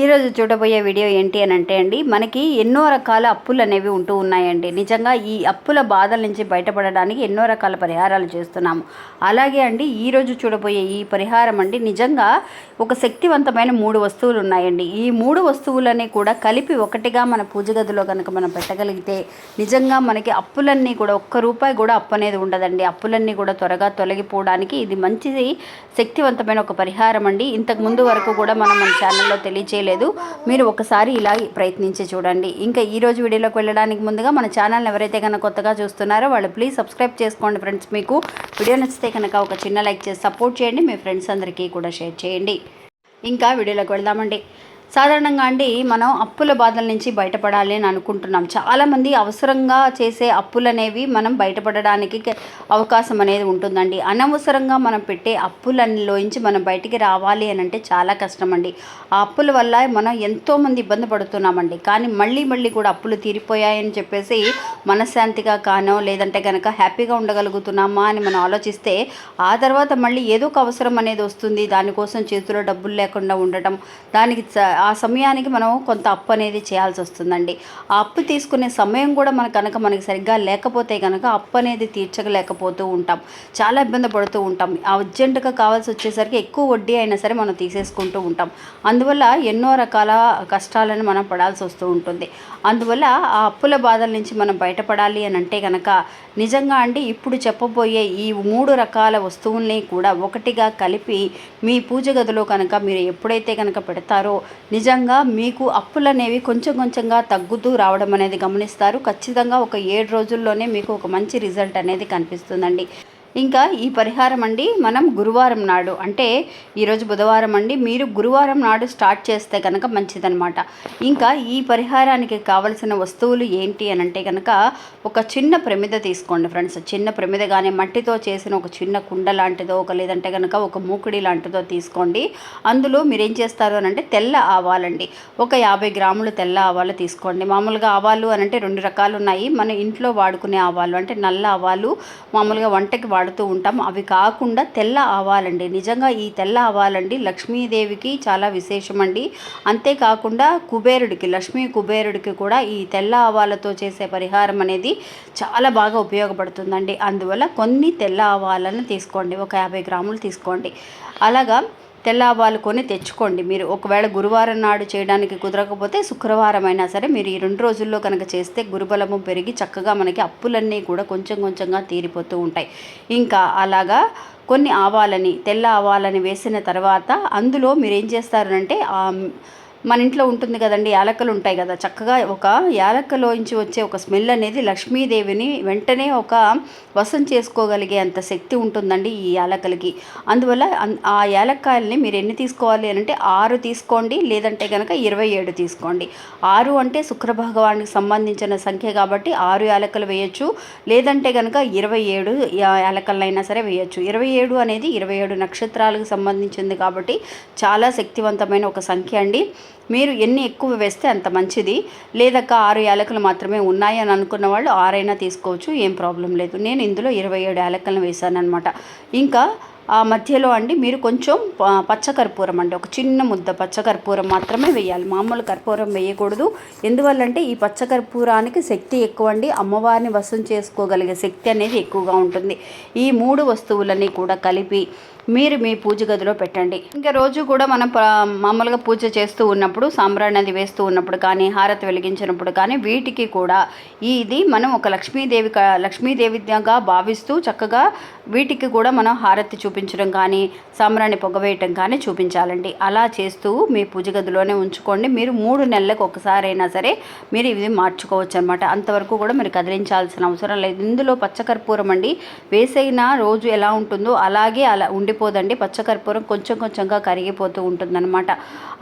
ఈరోజు చూడబోయే వీడియో ఏంటి అని అంటే అండి మనకి ఎన్నో రకాల అప్పులు అనేవి ఉంటూ ఉన్నాయండి. నిజంగా ఈ అప్పుల బాధల నుంచి బయటపడడానికి ఎన్నో రకాల పరిహారాలు చేస్తున్నాము. అలాగే అండి ఈరోజు చూడబోయే ఈ పరిహారం అండి నిజంగా ఒక శక్తివంతమైన మూడు వస్తువులు ఉన్నాయండి. ఈ మూడు వస్తువులని కూడా కలిపి ఒకటిగా మన పూజ గదిలో కనుక మనం పెట్టగలిగితే నిజంగా మనకి అప్పులన్నీ కూడా ఒక్క రూపాయి కూడా అప్పు అనేది ఉండదండి. అప్పులన్నీ కూడా త్వరగా తొలగిపోవడానికి ఇది మంచిది శక్తివంతమైన ఒక పరిహారం అండి. ఇంతకు ముందు వరకు కూడా మనం మన ఛానల్లో చేయలేదు. మీరు ఒకసారి ఇలా ప్రయత్నించి చూడండి. ఇంకా ఈరోజు వీడియోలోకి వెళ్ళడానికి ముందుగా మన ఛానల్ని ఎవరైతే కనుక కొత్తగా చూస్తున్నారో వాళ్ళు ప్లీజ్ సబ్స్క్రైబ్ చేసుకోండి ఫ్రెండ్స్. మీకు వీడియో నచ్చితే కనుక ఒక చిన్న లైక్ చేసి సపోర్ట్ చేయండి. మీ ఫ్రెండ్స్ అందరికీ కూడా షేర్ చేయండి. ఇంకా వీడియోలోకి వెళ్దామండి. సాధారణంగా అండి మనం అప్పుల బాధల నుంచి బయటపడాలి అని అనుకుంటున్నాం. చాలామంది అవసరంగా చేసే అప్పులు అనేవి మనం బయటపడడానికి అవకాశం అనేది ఉంటుందండి. అనవసరంగా మనం పెట్టే అప్పులలోంచి మనం బయటికి రావాలి అని అంటే చాలా కష్టం అండి ఆ అప్పుల వల్ల మనం ఎంతోమంది ఇబ్బంది పడుతున్నామండి. కానీ మళ్ళీ మళ్ళీ కూడా అప్పులు తీరిపోయాయని చెప్పేసి మనశ్శాంతిగా కానో లేదంటే కనుక హ్యాపీగా ఉండగలుగుతున్నామా అని మనం ఆలోచిస్తే ఆ తర్వాత మళ్ళీ ఏదో ఒక అవసరం అనేది వస్తుంది. దానికోసం చేతిలో డబ్బులు లేకుండా ఉండటం దానికి ఆ సమయానికి మనం కొంత అప్పు అనేది చేయాల్సి వస్తుందండి. ఆ అప్పు తీసుకునే సమయం కూడా మన కనుక మనకి సరిగ్గా లేకపోతే కనుక అప్పు అనేది తీర్చగలేకపోతూ ఉంటాం. చాలా ఇబ్బంది పడుతూ ఉంటాం. ఆ అర్జెంటుగా కావాల్సి వచ్చేసరికి ఎక్కువ వడ్డీ అయినా సరే మనం తీసేసుకుంటూ ఉంటాం. అందువల్ల ఎన్నో రకాల కష్టాలను మనం పడాల్సి వస్తూ ఉంటుంది. అందువల్ల ఆ అప్పుల బాధల నుంచి మనం బయటపడాలి అని అంటే కనుక నిజంగా అండి ఇప్పుడు చెప్పబోయే ఈ మూడు రకాల వస్తువుల్ని కూడా ఒకటిగా కలిపి మీ పూజ గదిలో కనుక మీరు ఎప్పుడైతే కనుక పెడతారో నిజంగా మీకు అప్పులు అనేవి కొంచెం కొంచెంగా తగ్గుతూ రావడం అనేది గమనిస్తారు. ఖచ్చితంగా ఒక ఏడు రోజుల్లోనే మీకు ఒక మంచి రిజల్ట్ అనేది కనిపిస్తుందండి. ఇంకా ఈ పరిహారం అండి మనం గురువారం నాడు అంటే ఈరోజు బుధవారం అండి మీరు గురువారం నాడు స్టార్ట్ చేస్తే కనుక మంచిదనమాట ఇంకా ఈ పరిహారానికి కావలసిన వస్తువులు ఏంటి అని అంటే కనుక ఒక చిన్న ప్రమిద తీసుకోండి ఫ్రెండ్స్. చిన్న ప్రమిద కానీ మట్టితో చేసిన ఒక చిన్న కుండ లాంటిదో ఒక లేదంటే కనుక ఒక మూకుడి లాంటిదో తీసుకోండి. అందులో మీరు ఏం చేస్తారు అని అంటే తెల్ల ఆవాలండి. ఒక యాభై గ్రాములు తెల్ల ఆవాలు తీసుకోండి. మామూలుగా ఆవాలు అని అంటే రెండు రకాలు ఉన్నాయి. మన ఇంట్లో వాడుకునే ఆవాలు అంటే నల్ల ఆవాలు మామూలుగా వంటకి వాడుతూ ఉంటాం. అవి కాకుండా తెల్ల ఆవాలండి. నిజంగా ఈ తెల్ల ఆవాలండి లక్ష్మీదేవికి చాలా విశేషమండి. అంతేకాకుండా కుబేరుడికి లక్ష్మీ కుబేరుడికి కూడా ఈ తెల్ల ఆవాలతో చేసే పరిహారం అనేది చాలా బాగా ఉపయోగపడుతుందండి. అందువల్ల కొన్ని తెల్ల ఆవాలను తీసుకోండి. ఒక యాభై గ్రాములు తీసుకోండి. అలాగా తెల్ల ఆవాలు కొని తెచ్చుకోండి. మీరు ఒకవేళ గురువారం నాడు చేయడానికి కుదరకపోతే శుక్రవారం అయినా సరే మీరు ఈ రెండు రోజుల్లో కనుక చేస్తే గురుబలము పెరిగి చక్కగా మనకి అప్పులన్నీ కూడా కొంచెం కొంచెంగా తీరిపోతూ ఉంటాయి. ఇంకా అలాగా కొన్ని ఆవాలని తెల్ల ఆవాలని వేసిన తర్వాత అందులో మీరు ఏం చేస్తారంటే మన ఇంట్లో ఉంటుంది కదండి యాలక్కలు ఉంటాయి కదా. చక్కగా ఒక యాలక్కలోంచి వచ్చే ఒక స్మెల్ అనేది లక్ష్మీదేవిని వెంటనే ఒక వసం చేసుకోగలిగే అంత శక్తి ఉంటుందండి ఈ యాలక్కలకి. అందువల్ల ఆ యాలక్కాయల్ని మీరు ఎన్ని తీసుకోవాలి అని అంటే ఆరు తీసుకోండి లేదంటే కనుక ఇరవై ఏడు తీసుకోండి. ఆరు అంటే శుక్రభగవానికి సంబంధించిన సంఖ్య కాబట్టి ఆరు యాలక్కలు వేయచ్చు లేదంటే కనుక ఇరవై ఏడు యాలకలైనా సరే వేయచ్చు. ఇరవై ఏడు అనేది ఇరవై ఏడు నక్షత్రాలకు సంబంధించింది కాబట్టి చాలా శక్తివంతమైన ఒక సంఖ్య అండి. మీరు ఎన్ని ఎక్కువ వేస్తే అంత మంచిది. లేదక్క ఆరు యాలకులు మాత్రమే ఉన్నాయి అని అనుకున్న వాళ్ళు ఆరైనా తీసుకోవచ్చు ఏం ప్రాబ్లం లేదు. నేను ఇందులో ఇరవై ఏడు యాలకులను వేశాను అనమాట ఇంకా ఆ మధ్యలో అండి మీరు కొంచెం పచ్చకర్పూరం అండి. ఒక చిన్న ముద్ద పచ్చ కర్పూరం మాత్రమే వేయాలి. మామూలు కర్పూరం వేయకూడదు. ఎందువల్లంటే ఈ పచ్చకర్పూరానికి శక్తి ఎక్కువ అండి అమ్మవారిని వశం చేసుకోగలిగే శక్తి అనేది ఎక్కువగా ఉంటుంది. ఈ మూడు వస్తువులని కూడా కలిపి మీరు మీ పూజ గదిలో పెట్టండి. ఇంకా రోజు కూడా మనం ప- మామూలుగా పూజ చేస్తూ ఉన్నప్పుడు సాంబ్రాణి అది వేస్తూ ఉన్నప్పుడు కానీ హారతి వెలిగించినప్పుడు కానీ వీటికి కూడా ఇది మనం ఒక లక్ష్మీదేవి లక్ష్మీదేవిగా భావిస్తూ చక్కగా వీటికి కూడా మనం హారతి చూపించడం కానీ సాంబ్రాన్ని పొగవేయటం కానీ చూపించాలండి. అలా చేస్తూ మీ పూజ గదిలోనే ఉంచుకోండి. మీరు మూడు నెలలకు ఒకసారి అయినా సరే మీరు ఇది మార్చుకోవచ్చు అనమాట అంతవరకు కూడా మీరు కదిలించాల్సిన అవసరం లేదు. ఇందులో పచ్చకర్పూరం అండి. వేసైన రోజు ఎలా ఉంటుందో అలాగే అలా ఉండిపోదండి. పచ్చకర్పూరం కొంచెం కొంచెంగా కరిగిపోతూ ఉంటుందన్నమాట.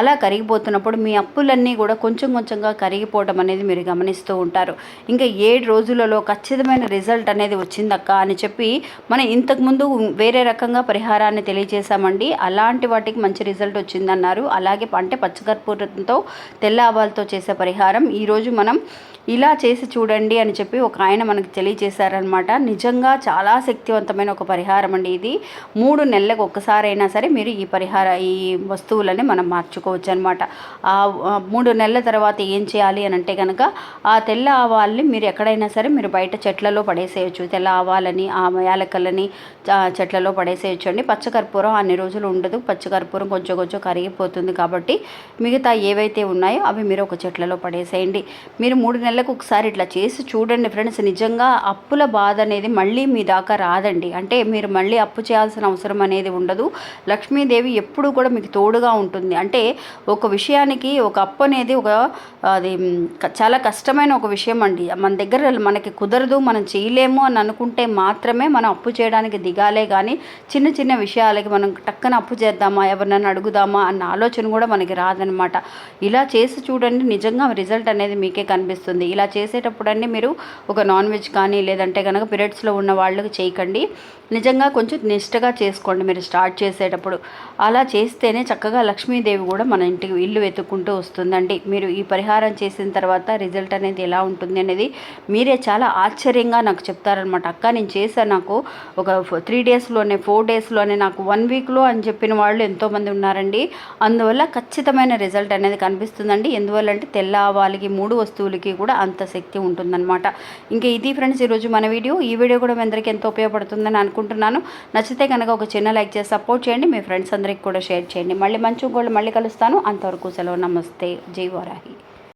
అలా కరిగిపోతున్నప్పుడు మీ అప్పులన్నీ కూడా కొంచెం కొంచెంగా కరిగిపోవడం అనేది మీరు గమనిస్తూ ఉంటారు. ఇంకా ఏడు రోజులలో ఖచ్చితమైన రిజల్ట్ అనేది వచ్చిందక్క అని చెప్పి మనం ఇంతకుముందు వేరే రకంగా పరిహారాన్ని తెలియజేశామండి. అలాంటి వాటికి మంచి రిజల్ట్ వచ్చిందన్నారు. అలాగే అంటే పచ్చకర్పూరంతో తెల్ల ఆవాలతో చేసే పరిహారం. ఈరోజు మనం ఇలా చేసి చూడండి అని చెప్పి ఒక ఆయన మనకు తెలియజేశారనమాట నిజంగా చాలా శక్తివంతమైన ఒక పరిహారం అండి ఇది. మూడు నెలలకు ఒక్కసారైనా సరే మీరు ఈ పరిహార ఈ వస్తువులని మనం మార్చుకోవచ్చు అనమాట ఆ మూడు నెలల తర్వాత ఏం చేయాలి అని అంటే కనుక ఆ తెల్ల ఆవాల్ని మీరు ఎక్కడైనా సరే మీరు బయట చెట్లలో పడేసేయచ్చు. తెల్ల ఆవాలని ఆ యాలకలని ఆ చెట్లలో పడేసి వేసేయచ్చండి పచ్చకర్పూరం అన్ని రోజులు ఉండదు. పచ్చకర్పూరం కొంచెం కొంచెం కరిగిపోతుంది కాబట్టి మిగతా ఏవైతే ఉన్నాయో అవి మీరు ఒక చెట్లలో పడేసేయండి. మీరు మూడు నెలలకు ఒకసారి ఇట్లా చేసి చూడండి ఫ్రెండ్స్. నిజంగా అప్పుల బాధ అనేది మళ్ళీ మీ దాకా రాదండి. అంటే మీరు మళ్ళీ అప్పు చేయాల్సిన అవసరం అనేది ఉండదు. లక్ష్మీదేవి ఎప్పుడు కూడా మీకు తోడుగా ఉంటుంది. అంటే ఒక విషయానికి ఒక అప్పు అనేది ఒక అది చాలా కష్టమైన ఒక విషయం అండి. మన దగ్గర మనకి కుదరదు మనం చేయలేము అని అనుకుంటే మాత్రమే మనం అప్పు చేయడానికి దిగాలే కానీ చిన్న చిన్న విషయాలకి మనం టక్కన అప్పు చేద్దామా ఎవరినైనా అడుగుదామా అన్న ఆలోచన కూడా మనకి రాదనమాట. ఇలా చేసి చూడండి నిజంగా రిజల్ట్ అనేది మీకే కనిపిస్తుంది. ఇలా చేసేటప్పుడండి మీరు ఒక నాన్ వెజ్ కానీ లేదంటే కనుక పీరియడ్స్లో ఉన్న వాళ్ళకి చేయకండి. నిజంగా కొంచెం నిష్టగా చేసుకోండి మీరు స్టార్ట్ చేసేటప్పుడు. అలా చేస్తేనే చక్కగా లక్ష్మీదేవి కూడా మన ఇంటికి ఇల్లు వెతుక్కుంటూ వస్తుందండి. మీరు ఈ పరిహారం చేసిన తర్వాత రిజల్ట్ అనేది ఎలా ఉంటుంది అనేది మీరే చాలా ఆశ్చర్యంగా నాకు చెప్తారనమాట. అక్క నేను చేశాను నాకు ఒక త్రీ డేస్లోనే ఫోర్ డేస్లోనే నాకు వన్ వీక్లో అని చెప్పిన వాళ్ళు ఎంతోమంది ఉన్నారండి. అందువల్ల ఖచ్చితమైన రిజల్ట్ అనేది కనిపిస్తుందండి. ఎందువల్ల అంటే తెల్ల ఆవాలకి మూడు వస్తువులకి కూడా అంత శక్తి ఉంటుందన్నమాట. ఇంకా ఇది ఫ్రెండ్స్ ఈరోజు మన వీడియో. ఈ వీడియో కూడా మీ అందరికీ ఎంతో ఉపయోగపడుతుందని అనుకుంటున్నాను. నచ్చితే కనుక ఒక చిన్న లైక్ చేసి సపోర్ట్ చేయండి. మీ ఫ్రెండ్స్ అందరికి కూడా షేర్ చేయండి. మళ్ళీ మంచి గోళ్ళు మళ్ళీ కలుస్తాను. అంతవరకు సెలవు. నమస్తే. జై వారాహి.